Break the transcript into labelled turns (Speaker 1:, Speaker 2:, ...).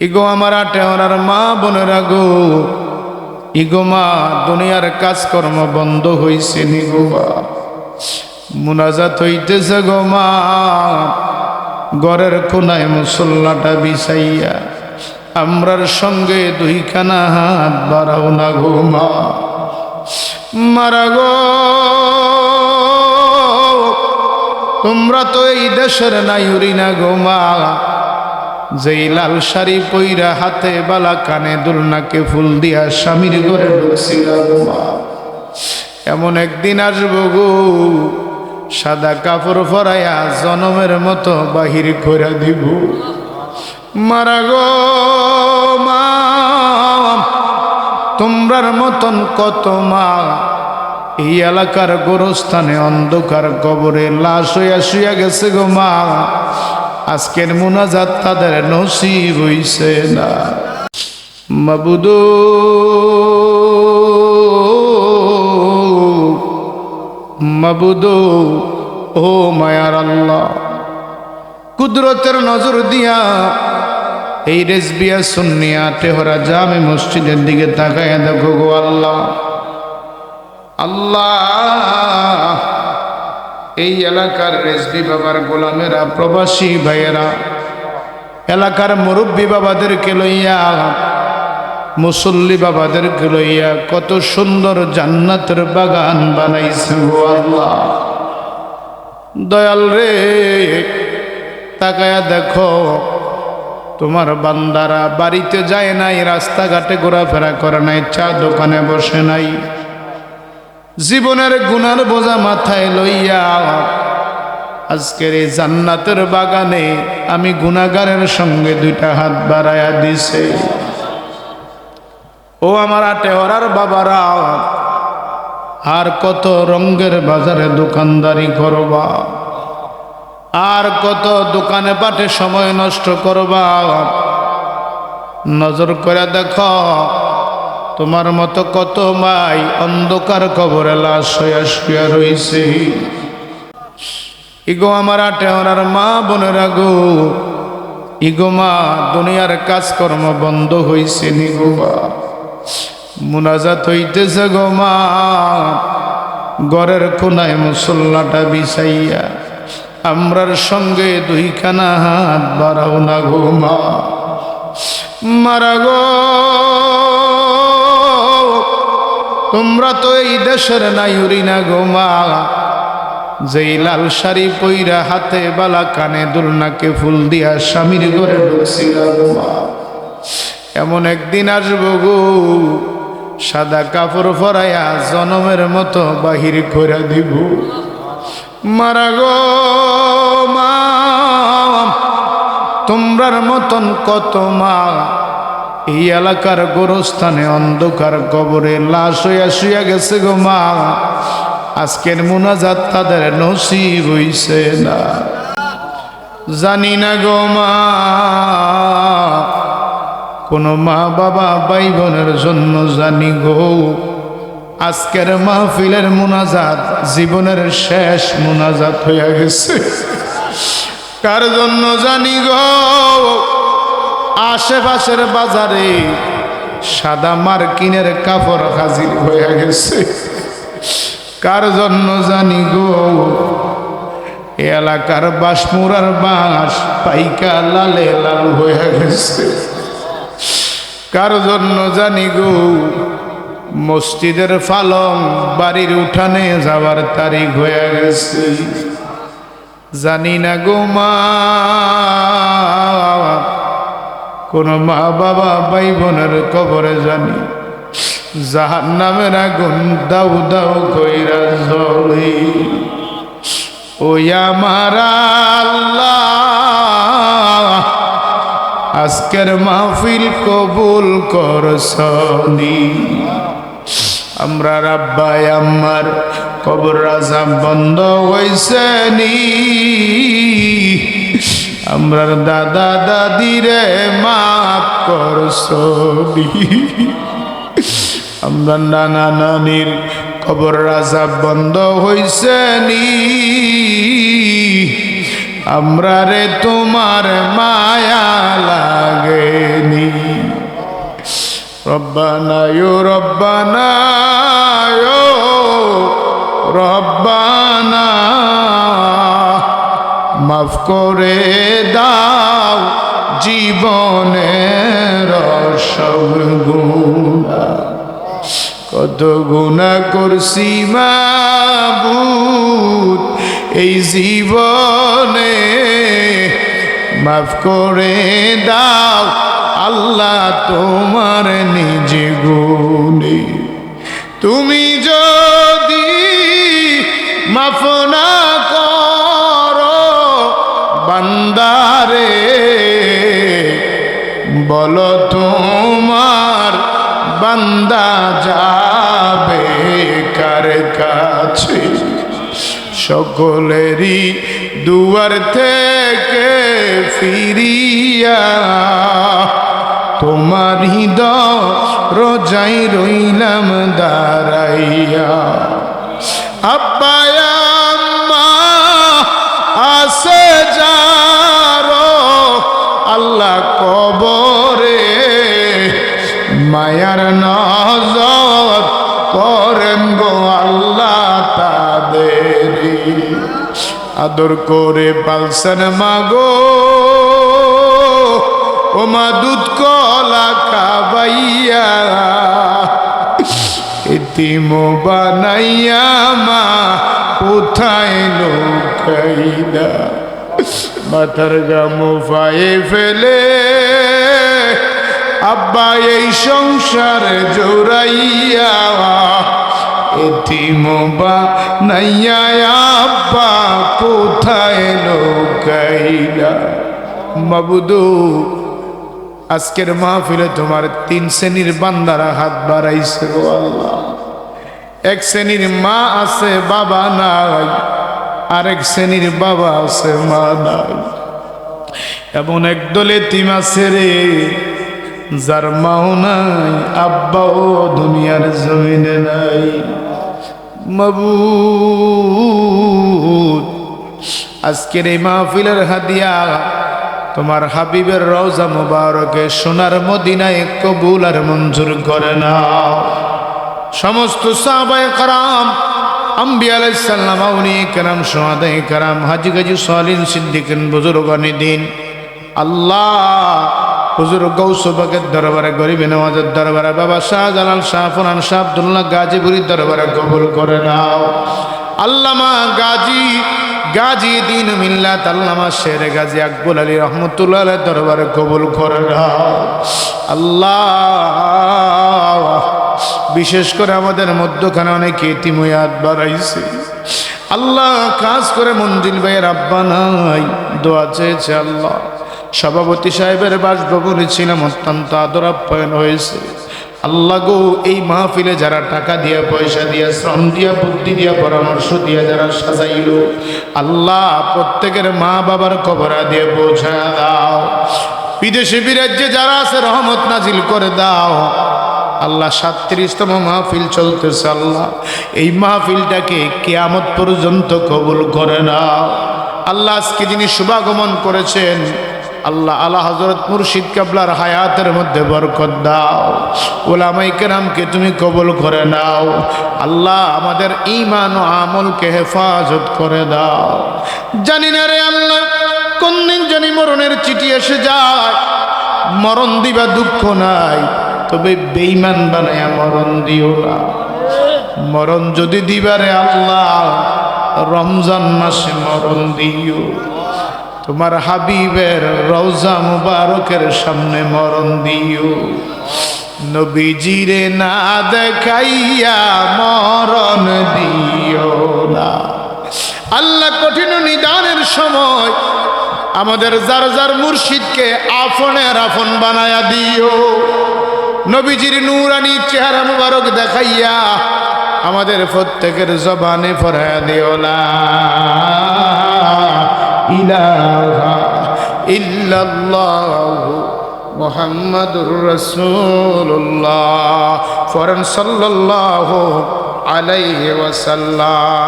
Speaker 1: Ego আমার আটে ওনার মা বোনেরা গো ইগো মা, দুনিয়ার কাজকর্ম বন্ধ হইছে নি গো মা। মুনাজাত হইতেছে গো মা। ঘরের কোনায় মুসল্লাটা বিছাইয়া আমরার সঙ্গে দুইখানা হাত বাড়াও না গো মা। মারা গো, তোমরা তো এই দেশের নাইউরি না গো মা। যেই লাল শাড়ি পইরা হাতে বালা কানে দুলনাকে ফুল দিয়া স্বামীর ঘরে ঢুকছিল গো মা। এমন একদিন আসব গো, সাদা কাপড় পরাইয়া জনমের মতো বাহির করে দিব। মারা গো মা, তোমরার মতন কত মা। এই এলাকার গোরস্থানে অন্ধকার কবরে লাশ হইয়া শুয়া গেছে গো মা। আজকের মুনাজাত তাদের নসিব হইছে না। মাবুদু মাবুদু, ও মায়ার আল্লাহ, কুদরতের নজর দিয়া এই রেসবিয়া সুন্নিয়া টেহরা জামে মসজিদের দিকে তাকায় দেখো গো আল্লাহ। আল্লাহ এই এলাকার রেসবি বাবার গোলামেরা, প্রবাসী ভাইয়েরা, এলাকার মুরব্বী বাবাদেরকে লইয়া, মুসল্লি বাবাদেরকে লইয়া কত সুন্দর জান্নাতের বাগান বানাইছে দয়াল রে, তাকায়া দেখো, তোমার বান্দারা বাড়িতে যায় নাই, রাস্তাঘাটে ঘোরাফেরা করে নাই, চা দোকানে বসে নাই। জীবনের গুনার বোঝা মাথায় লইয়া, আজকের এই জান্নাতের বাগানে আমি গুনাগারের সঙ্গে দুইটা হাত বাড়াইয়া দিছে। ও আমার আটে ওরার বাবারা, আর কত রঙ্গের বাজারে দোকানদারি করবা, আর কত দোকানে পাটে সময় নষ্ট করবা। নজর করে দেখো তোমার মতো কত মাই অন্ধকার কবরে লাশ রইছে। ইগো আমার আটে ওনার মা বোনেরা গো, ইগো মা দুনিয়ার কাজকর্ম বন্ধ হইছে নি গো মা। মুনাজাত হইতেছে গো মা, ঘরের কোনায় মুসল্লাটা বিছাইয়া আমরার সঙ্গে দুইখানা হাত বাড়াও না গো মা। মারা গো তোমরা তো এই দেশের নাইউরি না গো মা। যেই লাল শাড়ি পইরা হাতে বালা কানে দুলনাকে ফুল দিয়া স্বামীর ঘরে ঢুকছিল এমন একদিন আসব গো, সাদা কাপড় পরাইয়া জনমের মতো বাহির করে দিব। মারা গো মা, তোমরার মতন কত মা। এই এলাকার গোরস্থানে অন্ধকার কবরে লাশ হইয়া শুয়া গেছে গো মা। আজকের মোনাজাত তাদের নসিব হইছে না। জানি না গো মা, কোনো মা বাবা ভাই বোনের জন্য জানি গো। আজকের মাহফিলের মুনাজাত জীবনের শেষ মুনাজাত হইয়া গেছে। কার জন্য জানি গো? আশেপাশের বাজারে সাদা মার্কিনের কাপড় হাজির হয়ে গেছে। কার জন্য জানি গো? এলাকার বাসমুরার বাঁশ পাইকা লালে লাল হয়ে গেছে। কার জন্য জানি গো? মসজিদের ফালং বাড়ির উঠানে যাওয়ার তারিখ হয়ে গেছে। জানি না গো মা কোন মা বাবা ভাই বোনের কবরে জানি। যাহার নামের আগুন দাউ দাউ কইরা জলে ওই আমার আজকের মাহফিল কবুল করছনি। আমরা রাব্বাই আমার কবর রাজা বন্ধ হয়েছে নি আমরার দাদা দাদিরে মাফ করছনি আমরা নানা নানির কবর রাজা বন্ধ হয়েছে নি। আমরা রে তোমার মায়া লাগেনি রব্বানা ইউ রব্বানা ইউ রব্বানা মাফ করে দাও জীবনের সব গুণা কত গুণা করছি মাবুদ, এই জীবনে মাফ করে দাও আল্লাহ তোমার নিজে গুণে। তুমি যদি বলো তোমার বান্দা যাবে কার কাছে? সকলেরই দুয়ার থেকে ফিরিয়া তোমার হৃদয় রোজাই রইলাম দাঁড়াইয়া। আব্বায়া আসে যারো মায়ার নজর করেন গো আল্লাহ তাদের আদর করে পালসন মাগো। ও মা দুধ কলা খাবাইয়া এতিম বানাইয়া মা কোথায় লোকাইদা মাথার গামো ফায়ে ফেলে আব্বা এই সংসার জোরাইয়া এতিম বানাইয়া আব্বা কোথায় লোকাইলা? বাবুদু আজকের মাহফিলে তোমার তিন শ্রেণির বান্দারা হাত বাড়াইছে গো আল্লাহ। এক শ্রেণির মা আছে, বাবা নাই। আরেক শ্রেণির বাবা আছে, মা নাই। এমন এক দলে তিম আছে রে। যার মাও নাই, আব্বাও দুনিয়ার জমিনে নাই। মাবুদ, আজকের এই মাহফিলের হাদিয়া, তোমার হাবিবের রওজা মুবারকে সোনার মদিনায় কবুল আর মঞ্জুর করে না সমস্ত সাহাবায়ে কারাম, আম্বিয়া আলাইসাল্লাম আউনি কারাম সোহাদাই কারাম, হাজি গাজি সালিন সিদ্দিকিন দিন আল্লাহ হুজুর গৌসবাগের দরবারে, গরিব নওয়াজের দরবারে, বাবা শাহজালাল শাহ ফুরান শাহ, আব্দুল্লাহ গাজীপুরীর দরবারে কবুল করে নাও। আল্লামা গাজী গাজী দিন মিল্লাত, আল্লামা শের গাজী আকবুল আলী রহমতুল্লাহ দরবারে কবুল করে নাও। আল্লাহ, বিশেষ করে আমাদের মধ্যখানে অনেক ইতিময়াত বাড়াইছে। আল্লাহ, কাজ করে মঞ্জিল ভাইয়ের আব্বা নাই, দোয়া চেয়েছে আল্লাহ। সভাপতি সাহেবের বাসভবনে ছিলাম, অত্যন্ত আদর আপ্যায়ন হয়েছে। আল্লাহ গো, এই মাহফিলে যারা টাকা দিয়া, পয়সা দিয়া, শ্রম দিয়া, বুদ্ধি দিয়া, পরামর্শ দিয়া যারা সাজাইল, আল্লাহ প্রত্যেকের মা বাবার কবরা দিয়ে পৌঁছা দাও। বিদেশি বিরাজ্যে যারা আছে, রহমত নাজিল করে দাও। আল্লাহ সাতত্রিশতম মাহফিল চলতেছে, আল্লাহ। এই মাহফিলটাকে কেয়ামত পর্যন্ত কবুল করে না আল্লাহ আজকে যিনি শুভাগমন করেছেন আল্লাহ আল্লাহ হজরত মুর্শিদ কাবলার হায়াতের মধ্যে বরকত দাও। ওলামাই কেরামকে তুমি কবল করে নাও। আল্লাহ আমাদের ইমান ও আমলকে হেফাজত করে দাও। জানি না রে আল্লাহ, কোন দিন জানি মরণের চিঠি এসে যায়। মরণ দিবা দুঃখ নাই, তবে বেইমান বানায়া মরণ দিও না। মরণ যদি দিবারে আল্লাহ, রমজান মাসে মরণ দিও। তোমার হাবিবের রওজা মুবারকের সামনে মরণ দিও। নবীজিরে না দেখাইয়া মরণ দিও না। আল্লাহ কঠিন নিদানের সময় আমাদের যার যার মুর্শিদকে আফনের আফন বানায়া দিও। নবীজির নূরানি চেহারা মুবারক দেখাইয়া আমাদের প্রত্যেকের জবানে ফরায়া দিও না। ইলাহা ইল্লাল্লাহ মুহাম্মাদুর রাসূলুল্লাহ। ফরান সাল্লাল্লাহু আলাইহি ওয়াসাল্লাম।